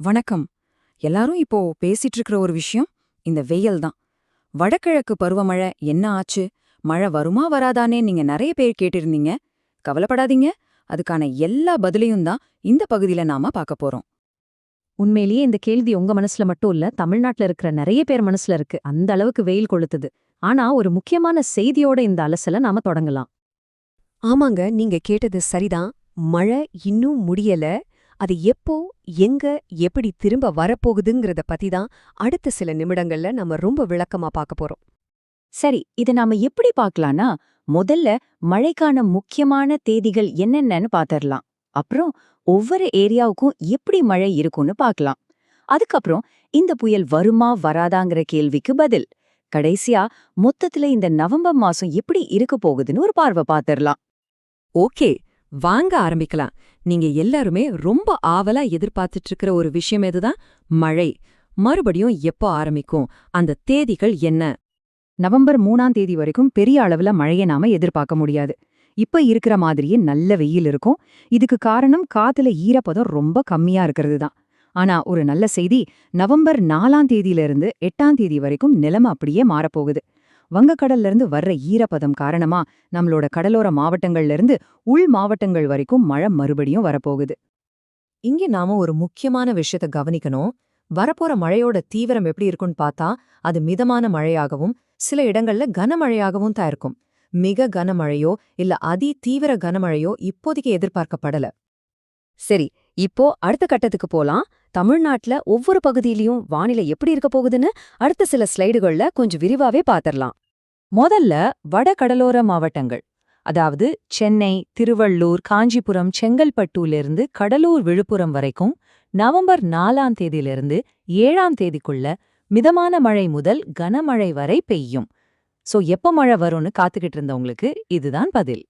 வணக்கம். எல்லாரும் இப்போ பேசிட்டு இருக்கிற ஒரு விஷயம் இந்த வெயில் தான். வடகிழக்கு பருவமழை என்ன ஆச்சு? மழை வருமா வராதானே நீங்க நிறைய பேர் கேட்டிருந்தீங்க. கவலைப்படாதீங்க. அதுக்கான எல்லா பதிலையும் தான் இந்த பகுதியில நாம பார்க்க போறோம். உண்மையிலேயே இந்த கேள்வி உங்க மனசுல மட்டும் இல்ல தமிழ்நாட்டுல இருக்கிற நிறைய பேர் மனசுல இருக்கு. அந்த அளவுக்கு வெயில் கொளுத்துது. ஆனா ஒரு முக்கியமான செய்தியோட இந்த அலசல நாம தொடங்கலாம். ஆமாங்க நீங்க கேட்டது சரிதான். மழை இன்னும் முடியல. அது எப்போ எங்க எப்படி திரும்ப வரப்போகுதுங்கிறத பத்தி தான் அடுத்த சில நிமிடங்கள்ல நம்ம ரொம்ப விளக்கமா பார்க்க போறோம். சரி இத நாம எப்படி பார்க்கலாம்னா முதல்ல மழைக்கான முக்கியமான தேதிகள் என்னென்னன்னு பாத்திரலாம். அப்புறம் ஒவ்வொரு ஏரியாவுக்கும் எப்படி மழை இருக்கும்னு பார்க்கலாம். அதுக்கப்புறம் இந்த புயல் வருமா வராதாங்கிற கேள்விக்கு பதில். கடைசியா மொத்தத்துல இந்த நவம்பர் மாசம் எப்படி இருக்க போகுதுன்னு ஒரு பார்வை பாத்திரலாம். ஓகே வாங்க ஆரம்பிக்கலாம். நீங்க எல்லாருமே ரொம்ப ஆவலா எதிர்பார்த்துட்டு இருக்கிற ஒரு விஷயம் எதுதான்? மழை. மறுபடியும் எப்போ ஆரம்பிக்கும்? அந்த தேதிகள் என்ன? நவம்பர் மூணாம் தேதி வரைக்கும் பெரிய அளவுல மழையை நாம எதிர்பார்க்க முடியாது. இப்ப இருக்கிற மாதிரியே நல்ல வெயில் இருக்கும். இதுக்கு காரணம் காத்துல ஈரப்பதம் ரொம்ப கம்மியா இருக்கிறது தான் ஆனா ஒரு நல்ல செய்தி நவம்பர் நாலாம் தேதியிலிருந்து எட்டாம் தேதி வரைக்கும் நிலைமை அப்படியே மாறப்போகுது. வங்கக்கடல்ல இருந்து வர்ற ஈரப்பதம் காரணமா நம்மளோட கடலோர மாவட்டங்கள்ல இருந்து உள் மாவட்டங்கள் வரைக்கும் மழை மறுபடியும் வரப்போகுது. இங்க நாம ஒரு முக்கியமான விஷயத்த கவனிக்கணும். வரப்போற மழையோட தீவிரம் எப்படி இருக்கும்னு பார்த்தா அது மிதமான மழையாகவும் சில இடங்கள்ல கனமழையாகவும் தான் இருக்கும். மிக கனமழையோ இல்ல அதி தீவிர கனமழையோ இப்போதைக்கு எதிர்பார்க்கப்படல. சரி இப்போ அடுத்த கட்டத்துக்கு போலாம். தமிழ்நாட்டுல ஒவ்வொரு பகுதியிலயும் வானிலை எப்படி இருக்க போகுதுன்னு அடுத்த சில ஸ்லைடுகள்ல கொஞ்சம் விரிவாவே பார்த்துடலாம் முதல்ல வட கடலோர மாவட்டங்கள். அதாவது சென்னை திருவள்ளூர் காஞ்சிபுரம் செங்கல்பட்டூலிருந்து கடலூர் விழுப்புரம் வரைக்கும் நவம்பர் நாலாம் தேதியிலிருந்து ஏழாம் தேதிக்குள்ள மிதமான மழை முதல் கனமழை வரை பெய்யும். சோ எப்ப மழை வரும்னு காத்துக்கிட்டு இருந்தவங்களுக்கு இதுதான் பதில்.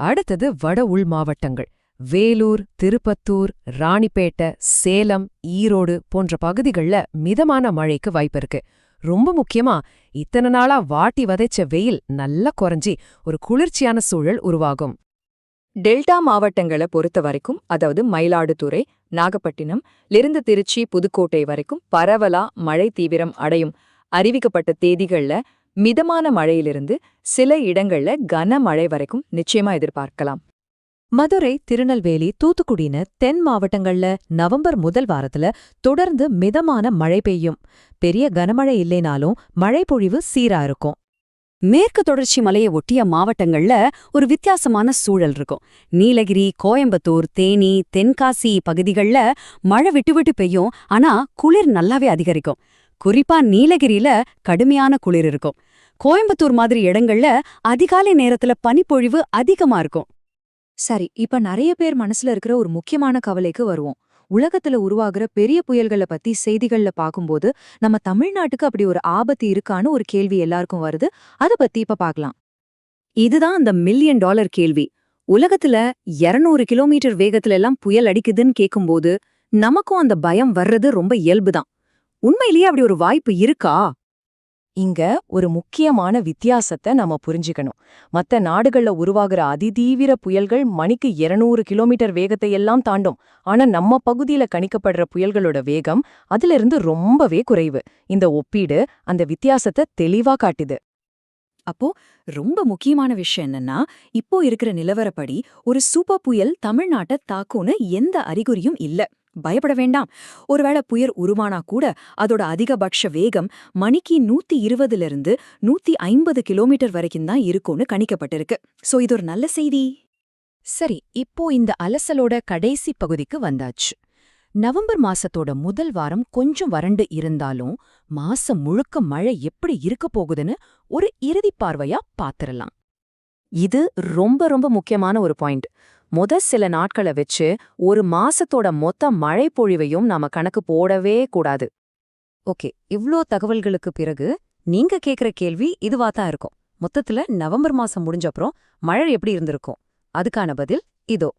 அடுத்தது வட உள் மாவட்டங்கள். வேலூர் திருப்பத்தூர் ராணிப்பேட்டை சேலம் ஈரோடு போன்ற பகுதிகள்ல மிதமான மழைக்கு வாய்ப்பிருக்கு ரொம்ப முக்கியமா இத்தனை நாளா வாட்டி வதைச்ச வெயில் நல்லா குறைஞ்சி ஒரு குளிர்ச்சியான சூழல் உருவாகும். டெல்டா மாவட்டங்களை பொறுத்த வரைக்கும் அதாவது மயிலாடுதுறை நாகப்பட்டினம் லிருந்து திருச்சி புதுக்கோட்டை வரைக்கும் பரவலா மழை தீவிரம் அடையும். அறிவிக்கப்பட்ட தேதிகள்ல மிதமான மழையிலிருந்து சில இடங்கள்ல கனமழை வரைக்கும் நிச்சயமா எதிர்பார்க்கலாம். மதுரை திருநெல்வேலி தூத்துக்குடின்னு தென் மாவட்டங்கள்ல நவம்பர் முதல் வாரத்துல தொடர்ந்து மிதமான மழை பெய்யும். பெரிய கனமழை இல்லைனாலும் மழைப்பொழிவு சீரா இருக்கும். மேற்கு தொடர்ச்சி மலையை ஒட்டிய மாவட்டங்கள்ல ஒரு வித்தியாசமான சூழல் இருக்கும். நீலகிரி கோயம்புத்தூர் தேனி தென்காசி பகுதிகள்ல மழை விட்டு விட்டு பெய்யும். ஆனா குளிர் நல்லாவே அதிகரிக்கும். குறிப்பா நீலகிரியில கடுமையான குளிர் இருக்கும். கோயம்புத்தூர் மாதிரி இடங்கள்ல அதிகாலை நேரத்துல பனிப்பொழிவு அதிகமா இருக்கும். சரி இப்ப நிறைய பேர் மனசுல இருக்கிற ஒரு முக்கியமான கவலைக்கு வருவோம். உலகத்துல உருவாகுற பெரிய புயல்களை பத்தி செய்திகள்ல பாக்கும்போது நம்ம தமிழ்நாட்டுக்கு அப்படி ஒரு ஆபத்து இருக்கான்னு ஒரு கேள்வி எல்லாருக்கும் வருது. அத பத்தி இப்ப பார்க்கலாம். இதுதான் அந்த மில்லியன் டாலர் கேள்வி. உலகத்துல 200 கிலோமீட்டர் வேகத்துல எல்லாம் புயல் அடிக்குதுன்னு கேக்கும்போது நமக்கும் அந்த பயம் வர்றது ரொம்ப இயல்புதான். உண்மையிலேயே அப்படி ஒரு வாய்ப்பு இருக்கா? இங்க ஒரு முக்கியமான வித்தியாசத்தை நாம புரிஞ்சுக்கணும். மத்த நாடுகள்ல உருவாகிற அதிதீவிர புயல்கள் மணிக்கு 200 கிலோமீட்டர் வேகத்தை எல்லாம் தாண்டும். ஆனா நம்ம பகுதியில கணிக்கப்படுற புயல்களோட வேகம் அதிலிருந்து ரொம்பவே குறைவு. இந்த ஒப்பீடு அந்த வித்தியாசத்தை தெளிவா காட்டுது. அப்போ ரொம்ப முக்கியமான விஷயம் என்னன்னா இப்போ இருக்கிற நிலவரப்படி ஒரு சூப்பர் புயல் தமிழ்நாட்டை தாக்கும்னு எந்த அறிகுறியும் இல்ல. பயப்பட வேண்டாம். ஒருவேளை புயல் உருவானா கூட அதோட அதிகபட்ச வேகம் மணிக்கு நூத்தி இருபதுல இருந்து நூத்தி ஐம்பது கிலோமீட்டர் வரைக்கும் தான் இருக்கும்னு கணிக்கப்பட்டிருக்கு. சோ இது ஒரு நல்ல செய்தி. சரி இப்போ இந்த அலசலோட கடைசி பகுதிக்கு வந்தாச்சு. நவம்பர் மாசத்தோட முதல் வாரம் கொஞ்சம் வறண்டு இருந்தாலும் மாசம் முழுக்க மழை எப்படி இருக்க போகுதுன்னு ஒரு இறுதிப் பார்வையா பாத்திரலாம். இது ரொம்ப ரொம்ப முக்கியமான ஒரு பாயிண்ட். முத சில நாட்களை வச்சு ஒரு மாசத்தோட மொத்த மழை பொழிவையும் நாம கணக்கு போடவே கூடாது. ஓகே இவ்ளோ தகவல்களுக்கு பிறகு நீங்க கேக்குற கேள்வி இதுவா தான் இருக்கும். மொத்தத்துல நவம்பர் மாசம் முடிஞ்சப்புறம் மழை எப்படி இருந்திருக்கும்? அதுக்கான பதில் இதோ.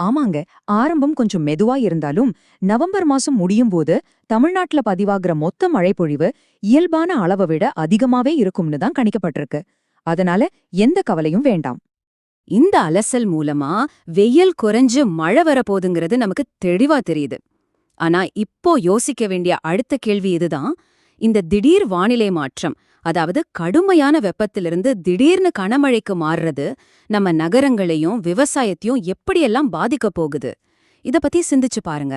ஆமாங்க ஆரம்பம் கொஞ்சம் மெதுவா இருந்தாலும் நவம்பர் மாசம் முடியும் போது தமிழ்நாட்டுல பதிவாகிற மொத்த மழைப்பொழிவு இயல்பான அளவை விட அதிகமாவே இருக்கும்னு தான் கணிக்கப்பட்டிருக்கு. அதனால எந்த கவலையும் வேண்டாம். இந்த அலசல் மூலமா வெயில் குறைஞ்சு மழை வரப்போகுதுங்கிறது நமக்கு தெளிவா தெரியுது. ஆனா இப்போ யோசிக்க வேண்டிய அடுத்த கேள்வி இதுதான். இந்த திடீர் வானிலை மாற்றம் அதாவது கடுமையான வெப்பத்திலிருந்து திடீர்னு கனமழைக்கு மாறுறது நம்ம நகரங்களையும் விவசாயத்தையும் எப்படியெல்லாம் பாதிக்கப் போகுது? இத பத்தி சிந்திச்சு பாருங்க.